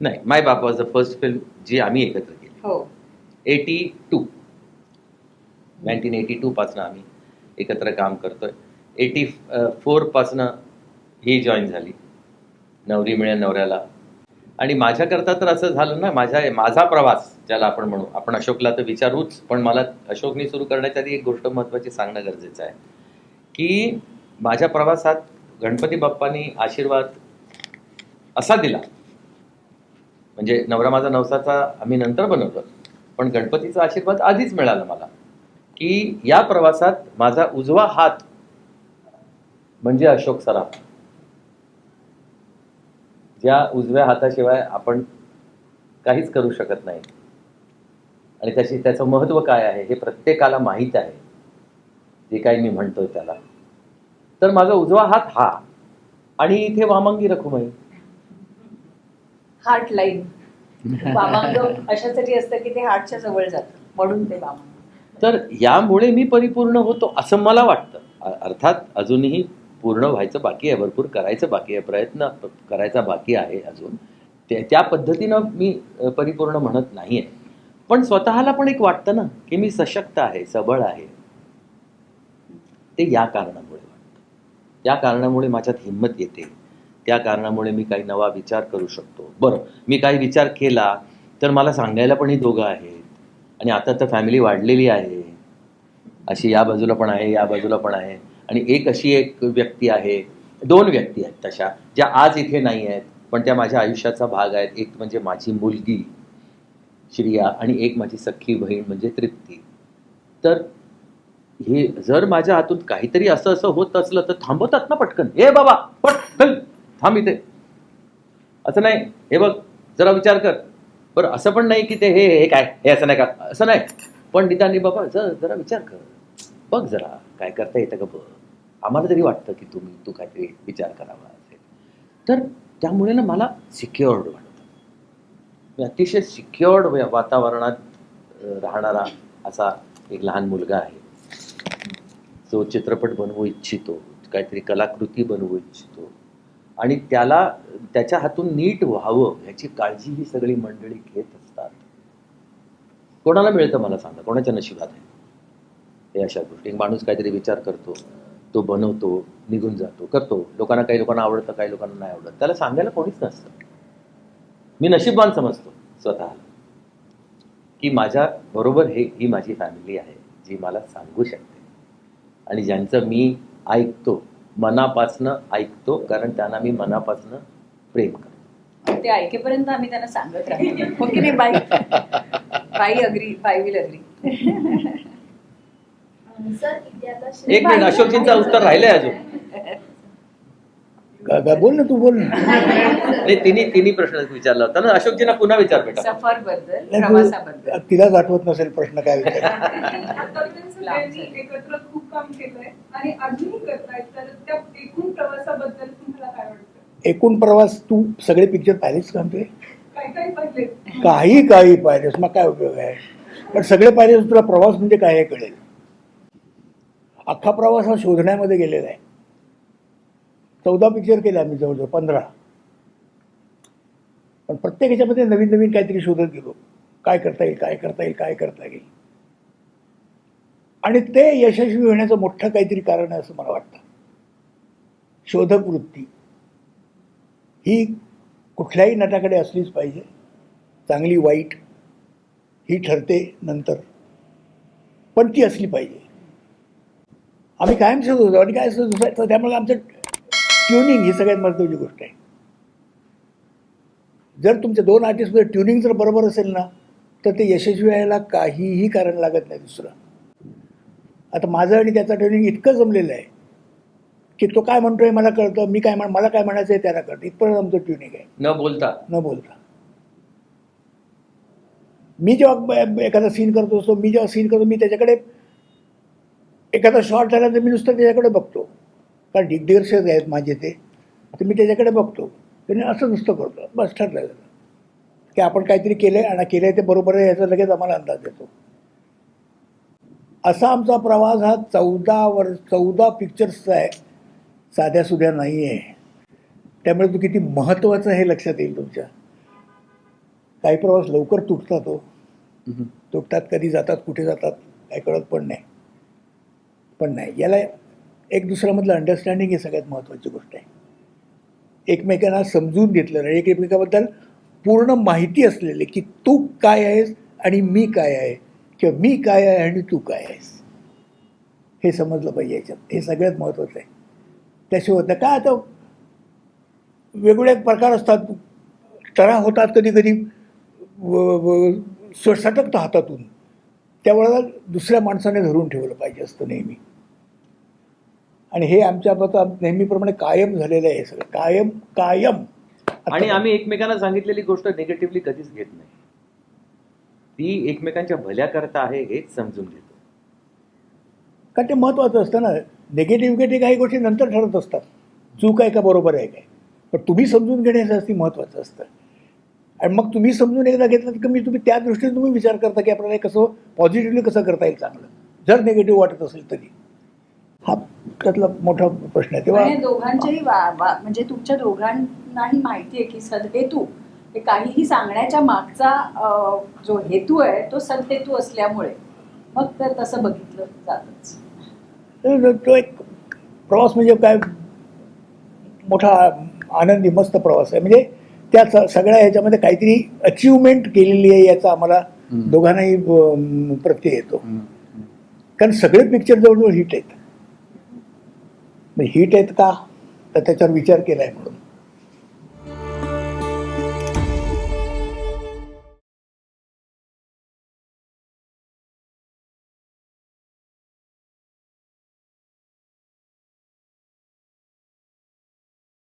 नाही Maay Baap was the first film जी आम्ही एकत्र केली. हो. Eighty two. Nineteen eighty two पासनं आम्ही एकत्र काम करतोय. एटी फोर पासनं ही जॉईन झाली. नवरी मिळेल नवऱ्याला. आणि माझ्याकरता तर असं झालं ना माझ्या माझा प्रवास ज्याला आपण म्हणू. आपण अशोकला तर विचारूच पण मला अशोकनी सुरू करण्याच्या आधी एक गोष्ट महत्त्वाची सांगणं गरजेचं आहे. की माझ्या प्रवासात गणपती बाप्पांनी आशीर्वाद असा दिला. म्हणजे नवरा माझा नवसाचा आम्ही नंतर बनवतो. पण गणपतीचा आशीर्वाद आधीच मिळाला मला की या प्रवासात माझा उजवा हात म्हणजे अशोक सराफ. ज्या उजव्या हाताशिवाय आपण काहीच करू शकत नाही. आणि त्याची त्याचं महत्त्व काय आहे हे प्रत्येकाला माहीत आहे. जे काही मी म्हणतोय त्याला. तर माझा उजवा हात हा. आणि इथे वामंगी रखुमाई. Heart line. वामांग अशासाठी असतं की ते हार्टच्या जवळ जातं म्हणून ते वामांग. तर यामुळे मी परिपूर्ण होतो असं मला वाटतं. अर्थात अजूनही पूर्ण व्हायचं बाकी आहे भरपूर करायचं बाकी आहे प्रयत्न करायचा बाकी आहे अजून. त्या पद्धतीनं मी परिपूर्ण म्हणत नाही आहे पण स्वतःला पण एक वाटतं ना की मी सशक्त आहे सबळ आहे. ते या कारणामुळे वाटतं. त्या कारणामुळे माझ्यात हिंमत येते. त्या कारणामुळे मी काही नवा विचार करू शकतो. बरं मी काही विचार केला तर मला सांगायला पण ही दोघं आहेत. आणि आता तर फॅमिली वाढलेली आहे. अशी या बाजूला पण आहे या बाजूला पण आहे. आणि एक अशी एक व्यक्ती आहे दोन व्यक्ती आहेत तशा ज्या आज इथे नाही आहेत पण त्या माझ्या आयुष्याचा भाग आहेत. एक म्हणजे माझी मुलगी श्रिया आणि एक माझी सख्खी बहीण म्हणजे तृप्ती. तर हे जर माझ्या हातून काहीतरी असं असं होत असलं तर थांबवतात ना पटकन. हे बाबा पटकन थांब इथे. असं नाही. हे बघ जरा विचार कर. बरं असं पण नाही की ते हे हे काय? हे असं नाही का? असं नाही. पण निदानी बाबा जर जरा विचार कर. बघ जरा काय करता येतं का बघ. आम्हाला तरी वाटतं की तुम्ही तू काहीतरी विचार करावा असेल. तर त्यामुळे ना मला सिक्युअर्ड वाटतं. मी अतिशय सिक्युअर्ड वातावरणात राहणारा असा एक लहान मुलगा आहे. जो चित्रपट बनवू इच्छितो काहीतरी कलाकृती बनवू इच्छितो. आणि त्याला त्याच्या हातून नीट व्हावं ह्याची काळजी ही सगळी मंडळी घेत असतात. कोणाला मिळतं मला सांगा? कोणाच्या नशिबात आहे? हे अशा गोष्टी. माणूस काहीतरी विचार करतो तो बनवतो निघून जातो करतो. लोकांना काही लोकांना आवडतं काही लोकांना नाही आवडत. त्याला सांगायला कोणीच नसतं. मी नशीबवान समजतो स्वतःला. की माझ्या बरोबर हे ही माझी फॅमिली आहे जी मला सांगू शकते. आणि ज्यांचं मी ऐकतो मनापासनं ऐकतो कारण त्यांना मी मनापासनं प्रेम करतो. ते ऐकेपर्यंत आम्ही त्यांना सांगत राहतो. हो की नाही बाई? बाई अग्री बाई विल अग्री एक मिनिट अशोकजींचं उत्तर राहिलंय अजून. काय काय बोल ना तू बोल ना. नाही तिन्ही तिन्ही प्रश्न विचारला होता ना. अशोकजींना पुन्हा विचार बेटा. सफरबद्दल नाही, प्रवासाबद्दल. तू- तिलाच आठवत नसेल प्रश्न काय विचार. आतापर्यंत सगळ्यांनी एकत्र खूप काम केलंय आणि अजूनही करतायत. तर त्या एकूण प्रवासाबद्दल तुम्हाला काय वाटतं? एकूण प्रवास तू सगळे पिक्चर पाहिलेच का आमचे? काय काय पाहिले. काही काही पाहिलेस. मग काय उपयोग आहे? पण सगळे पाहिलेस तुला प्रवास म्हणजे काय हे कळेल. अख्खा प्रवास हा शोधण्यामध्ये गेलेला आहे. चौदा पिक्चर केले आम्ही जवळजवळ पंधरा. पण प्रत्येक ह्याच्यामध्ये नवीन नवीन काहीतरी शोधत गेलो. काय करता येईल काय करता येईल काय करता येईल. आणि ते यशस्वी होण्याचं मोठं काहीतरी कारण आहे असं मला वाटतं. शोधक वृत्ती. ही कुठल्याही नटाकडे असलीच पाहिजे. चांगली वाईट ही ठरते नंतर. पण ती असली पाहिजे. आम्ही कायम शोधत होतो आणि काय शोधत होतो त्यामुळे आमचं ट्युनिंग ही सगळ्यात महत्त्वाची गोष्ट आहे. जर तुमच्या दोन आर्टिस्टमध्ये ट्युनिंग जर बरोबर असेल ना तर ते यशस्वी व्हायला काहीही कारण लागत नाही दुसरं. आता माझं आणि त्याचं ट्युनिंग इतकं जमलेलं आहे की तो काय म्हणतोय मला कळतं मी काय म्हण मला काय म्हणायचं आहे त्याला कळतं. इथपर्यंत आमचं ट्युनिंग आहे. न बोलता. न बोलता. मी जेव्हा एखादा सीन करतो असतो मी जेव्हा सीन करतो मी त्याच्याकडे एखादा शॉर्ट झाल्यानंतर मी नुसतं त्याच्याकडे बघतो. कारण दिग्दर्शक आहेत माझे ते तर मी त्याच्याकडे बघतो. त्याने असं नुसतं करतो. बस ठरलं की आपण काहीतरी केलं आहे आणि केलं आहे ते बरोबर आहे याचा लगेच आम्हाला अंदाज येतो. असा आमचा प्रवास हा चौदा वर्ष चौदा पिक्चर्सचा आहे. साध्या सुध्या नाही आहे त्यामुळे तू किती महत्त्वाचं हे लक्षात येईल तुमच्या. काही प्रवास लवकर तुटतात हो. तुटतात कधी जातात कुठे जातात काही कळत पण नाही. पण नाही. याला एक दुसऱ्यामधलं अंडरस्टँडिंग ही सगळ्यात महत्त्वाची गोष्ट आहे. एकमेकांना समजून घेतलं आणि एकमेकाबद्दल पूर्ण माहिती असलेली की तू काय आहेस आणि मी काय आहे किंवा मी काय आहे आणि तू काय आहेस. हे समजलं पाहिजे याच्यात. हे सगळ्यात महत्त्वाचं आहे. त्याशिवाय होतं काय आता वेगवेगळे प्रकार असतात. तरा होतात कधी कधी सटकतं हातातून. त्यावेळेला दुसऱ्या माणसाने धरून ठेवलं पाहिजे असतं नेहमी. आणि हे आमच्या आता नेहमीप्रमाणे कायम झालेलं आहे हे सगळं. कायम कायम. आणि आम्ही एकमेकांना सांगितलेली गोष्ट निगेटिव्हली कधीच घेत नाही. ती एकमेकांच्या भल्या करता आहे हेच समजून घेतो. कारण ते महत्त्वाचं असतं ना. निगेटिव्ह काही गोष्टी नंतर ठरत असतात. चूक आहे का बरोबर आहे काय? पण तुम्ही समजून घेणे हे जास्ती महत्त्वाचं असतं. आणि मग तुम्ही समजून एकदा घेतलं तर कमी तुम्ही त्या दृष्टीने तुम्ही विचार करता की आपल्याला कसं पॉझिटिव्हली कसं करता येईल चांगलं. जर निगेटिव्ह वाटत असेल तरी. हा त्यातला मोठा प्रश्न आहे. तेव्हा दोघांच्याही वा- वा- म्हणजे तुमच्या दोघांनाही माहिती आहे की सदहेतू हे काहीही सांगण्याच्या मागचा जो हेतू आहे तो सदहेतू असल्यामुळे मग तर तसं बघितलं जातच. तर तो एक प्रवास म्हणजे काय? मोठा आनंदी मस्त प्रवास आहे. म्हणजे त्या सगळ्या ह्याच्यामध्ये काहीतरी अचिव्हमेंट केलेली आहे याचा आम्हाला. दोघांनाही प्रत्यय येतो. कारण सगळे पिक्चर जवळजवळ हिट आहेत. हिट आहेत का? तर त्याच्यावर विचार केला आहे म्हणून.